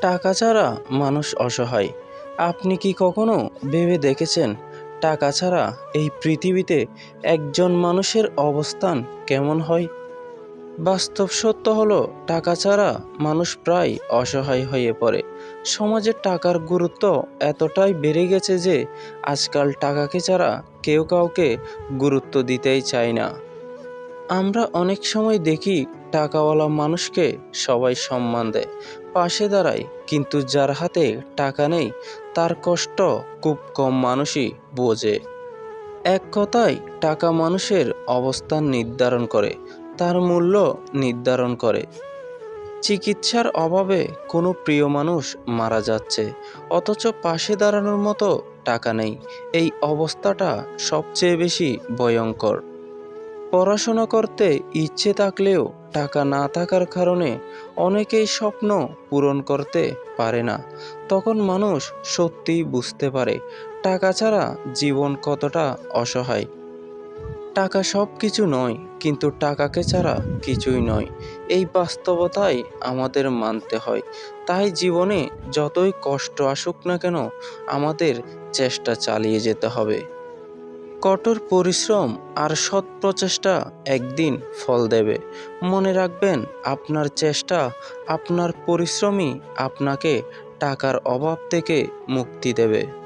টাকা ছাড়া মানুষ অসহায়। আপনি কি কখনো ভেবে দেখেছেন টাকা ছাড়া এই পৃথিবীতে একজন মানুষের অবস্থান কেমন হয়? বাস্তব সত্য হলো, টাকা ছাড়া মানুষ প্রায় অসহায় হয়ে পড়ে। সমাজে টাকার গুরুত্ব এতটাই বেড়ে গেছে যে, আজকাল টাকাকে ছাড়া কেউ কাউকে গুরুত্ব দিতেই চায় না। আমরা অনেক সময় দেখি টাকাওয়ালা মানুষকে সবাই সম্মান দেয়, পাশে দাঁড়ায়। কিন্তু যার হাতে টাকা নেই, তার কষ্ট খুব কম মানুষই বোঝে। এক কথায়, টাকা মানুষের অবস্থান নির্ধারণ করে, তার মূল্য নির্ধারণ করে। চিকিৎসার অভাবে কোনো প্রিয় মানুষ মারা যাচ্ছে, অথচ পাশে দাঁড়ানোর মতো টাকা নেই। এই অবস্থাটা সবচেয়ে বেশি ভয়ঙ্কর। পড়াশোনা করতে ইচ্ছে থাকলেও টাকা না থাকার কারণে অনেকেই স্বপ্ন পূরণ করতে পারে না। তখন মানুষ সত্যিই বুঝতে পারে, টাকা ছাড়া জীবন কতটা অসহায়। টাকা সব কিছু নয়, কিন্তু টাকাকে ছাড়া কিছুই নয়। এই বাস্তবতাই আমাদের মানতে হয়। তাই জীবনে যতই কষ্ট আসুক না কেন, আমাদের চেষ্টা চালিয়ে যেতে হবে। কঠোর পরিশ্রম আর সৎ প্রচেষ্টা একদিন ফল দেবে। মনে রাখবেন, আপনার চেষ্টা, আপনার পরিশ্রমই আপনাকে টাকার অভাব থেকে মুক্তি দেবে।